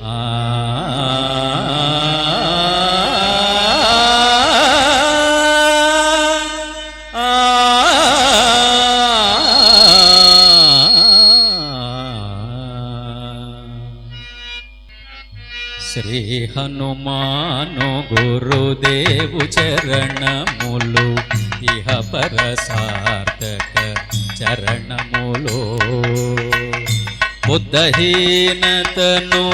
శ్రీ హనుమాను గురుదేవు చరణములు ఇహ పరసార్థక చరణములో. బుద్ధహీనతను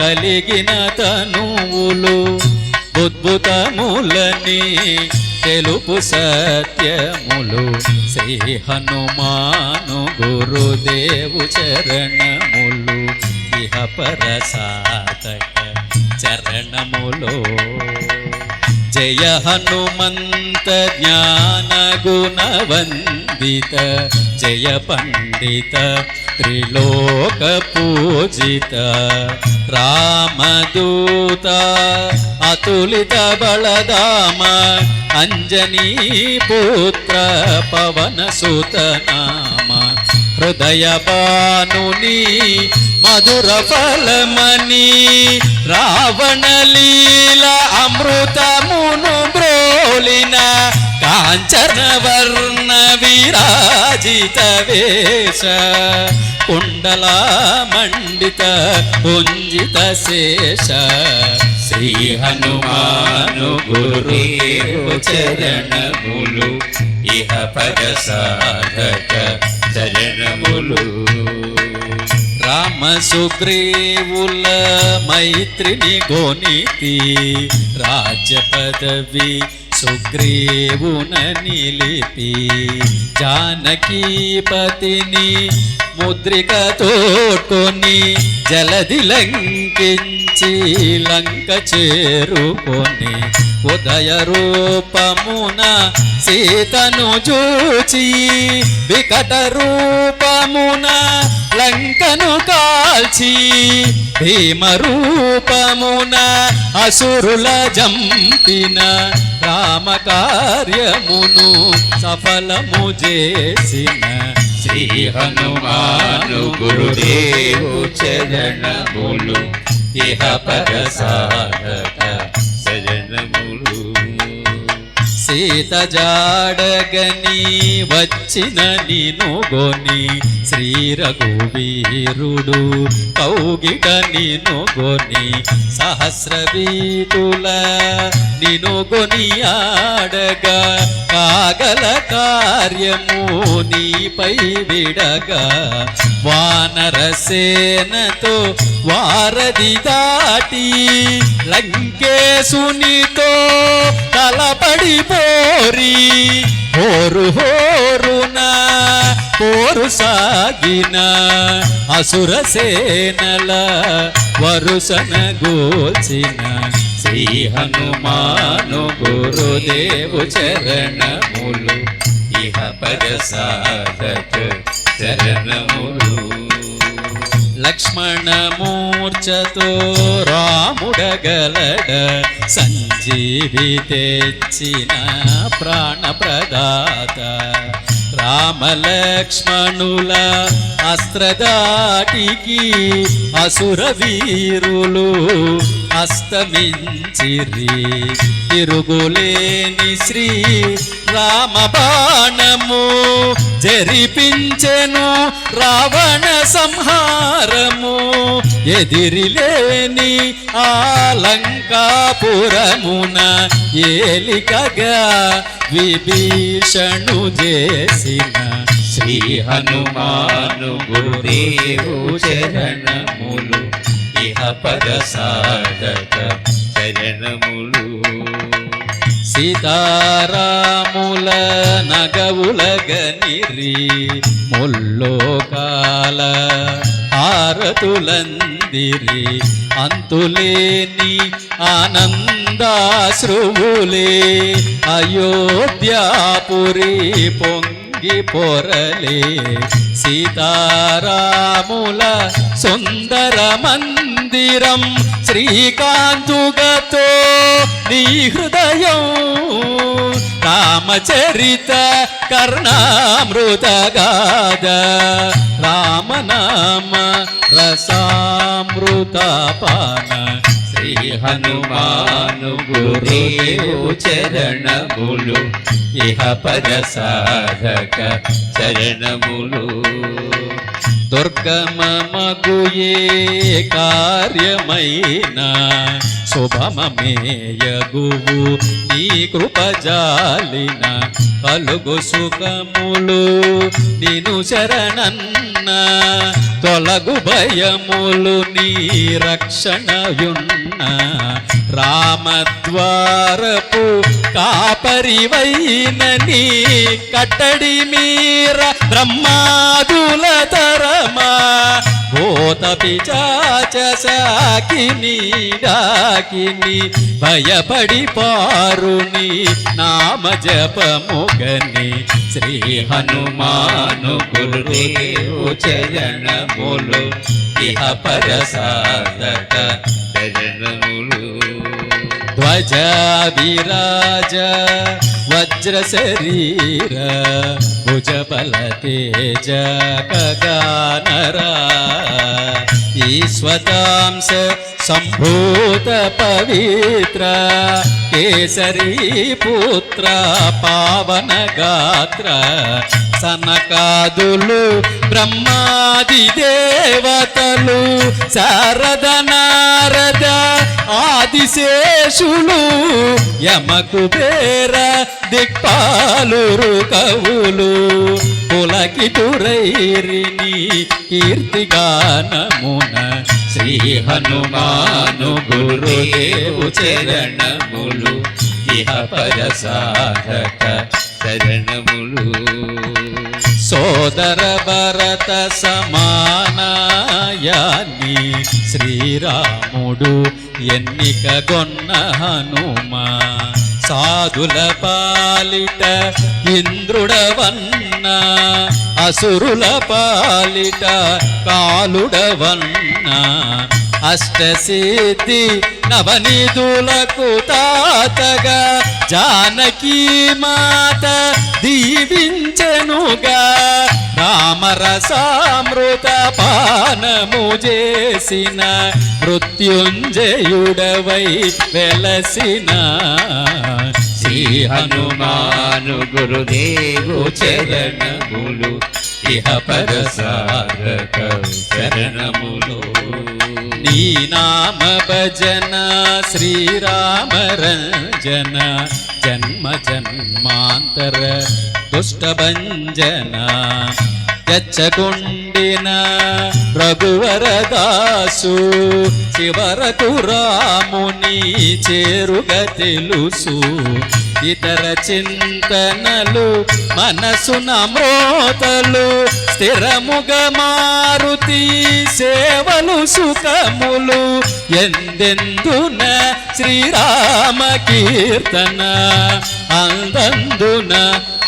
కలిగిన తనువులు ఉద్భుతములని తెలుపు సత్యములు. శ్రీ హనుమాను గురుదేవు చరణములు ఇహ పర సార్థక చరణములో. జయ హనుమంత జ్ఞాన గుణవందిత జయ పండిత త్రిలోక పూజిత రామదూత అతులిత బలదామ అంజనీ పుత్ర పవన సుత హృదయ బానుని మధుర ఫలమణి రావణలీల అమృతమును బ్రోలిన కాంచనవర్ విరాజిత వేష కుండల మండిత పుంజిత శేష. శ్రీ హనుమాను గురు చరణములు ఇహ పద సాధక చరణములు. రామ సుగ్రీవుల మైత్రిని గోనితి రాజ్య పదవి సుగ్రీవున నిలిపి జానకీపతిని ముద్రిక తోడ్కొని జలది లంకించి లంక చేరుకొని ఉదయ రూపమున సీతను చూచి వికట రూపమున లంకను కాల్చి భీమ రూపమున అసురుల జంపిన రామ కార్యమును సఫలము చేసిన శ్రీ హనుమాను గురుదేవు చరణములు ఇహ పర సాధక సీత జాడగని వచ్చిన నిను గొని శ్రీ రఘువీరుడు కౌగిట నిను గొని సహస్రవీతుల నిను గొని ఆడగా కాగల కార్యము నీపై విడగా వానరసేనతో వారది వారధి దాటి లంకేశునితో తలపడి పోరి హోరు హోరున పోరు సాగిన అసుర సేనల వరుసన గోచిన శ్రీ హనుమాను గురుదేవు చరణములు ఇహ పద సాధక చరణములు. లక్ష్మణమూర్చతో రాముడగలడ సంజీవి తెచ్చిన ప్రాణప్రదాత. రామలక్ష్మణుల అస్త్రదాటికి అసుర వీరులు అస్తమించిరి. తిరుగులేని శ్రీ రామబాణము జరిపించెను రావణ సంహారము. ఎదిరిలేని ఆలంకాపురమున ఏలికగా విభీషణు చేసిన శ్రీ హనుమాను గురుదేవు చరణములు. ఇహ పద సాధక చరణములు సీతారాముల నగవుల గనిరి ముల్లోకాల ఆరతులందిరి అంతులేని ఆనందాశ్రువులే అయోధ్యాపురి పొంగ పొరలే సీతారాముల సుందర మందిరం శ్రీకాంతుగతో నీ హృదయం రామచరిత కర్ణామృత గాద రామనామ రసామృత పాన శ్రీ హనుమాను గురువు చరణములు ఇహ పర సాధక చరణములు. దుర్గమమగుయే కార్యమైన శుభమేయగువు నీ కృపజాలిన. కలుగు సుఖములు నిను శరణన్న తొలగు భయములు నీ రక్షణయున్న. రామద్వారపు కాపరివైన నీ కట్టడి మీర బ్రహ్మాదుల తరమా భూత పిచాచసాకిని డాకిని భయపడి పారుని నామ జపముగని శ్రీ హనుమాను గురుదేవు చరణములు ఇహ పద సాధక ధ్వజ విరాజ వజ్ర శరీర భుజ బల తేజ కగానరా ఈశ్వతాంశ సంభూత పవిత్ర కేసరీ పుత్ర పావన గాత్ర సనకాదులు బ్రహ్మాది దేవతలు శారద నారద ఆదిశేషులు యమకు పేర దిక్పాలురు కవులు పులకి పులకితురైరిని కీర్తిగానమున శ్రీ హనుమాను గురుదేవు చరణములు. ఇహ పర సాధక చరణములు. సోదర భరత సమానాయాన్ని శ్రీరాముడు ఎన్నిక గొన్న హనుమా. సాధుల పాలిట ఇంద్రుడవన్న అసురుల పాలిట కాలుడవన్న అష్టసిద్ధి నవనిధులకు తాతగా జానకీ మాత దీవించెనుగా రామరసామృత పానము చేసిన మృత్యుంజయుడవై వెలసిన శ్రీ హనుమాను గురుదేవు చరణములు ఇహ పద సాధక చరణములు. నీ నామ భజన శ్రీరామ రంజన జన్మ జన్మాంతర దుష్టభంజన తెచ్చకుండిన రఘువరదాసు చివరకు రాముని చేరుగ తెలుసు ఇతర చింతనలు మనసు నమ్రోతలు స్థిరముగ మారుతి సేవలు సుఖములు ఎందెందున శ్రీరామ కీర్తన అందందున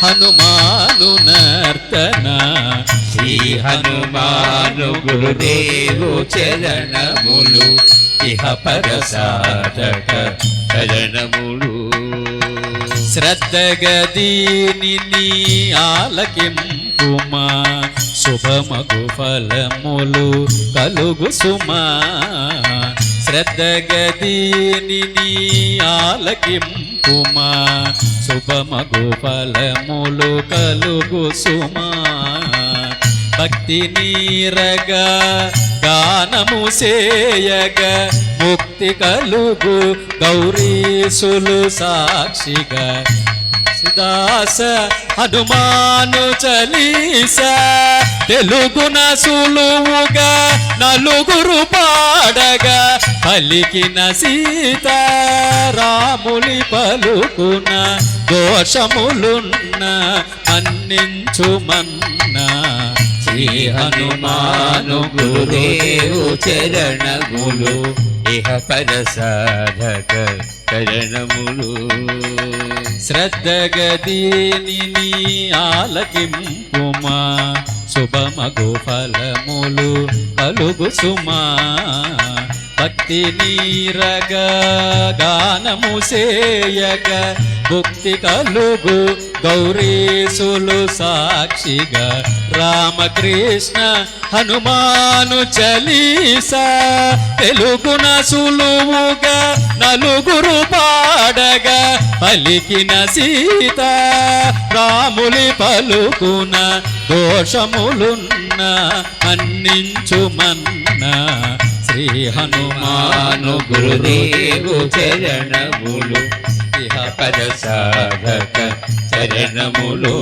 హనుమాను నర్తన శ్రీ హనుమాను గురుదేవు చరణములు ఇహ పరసాదక చరణములు. శ్రద్ధగదీని ఆలకింపుమా శుభమగు ఫలములు కలుగు సుమా శ్రద్ధగదీని నీ ఆలకింపుమా. శుభమగు ఫలములు కలుగు సుమా భక్తి నీరగా గానము సేయగ ముక్తి కలుగు గౌరీసులు సాక్షిగా. దాస హనుమాను చలీస తెలుగున సులువుగా నలుగురు పాడగా పలికిన సీత రాములి పలుకున దోషములున్న మన్నించుమన్నా. శ్రీ హనుమాను గురుదేవు చరణములు ఇహ పర సాధక చరణములు. శ్రద్ధగదీని ఆలకింపుమా శుభమగు ఫలములు కలుగు సుమా భక్తి నీరగ గానము సేయక భుక్తి కలుగు గౌరీసులు సాక్షిగా రామకృష్ణ హనుమాను చలీస తెలుగున సులువుగా నలుగురు పాడగా పలికిన సీత రాములి పలుకున దోషములున్న మన్నించుమన్న. శ్రీ హనుమాను గురుదేవు చరణములు ఇహ పద సాధక చరణములు.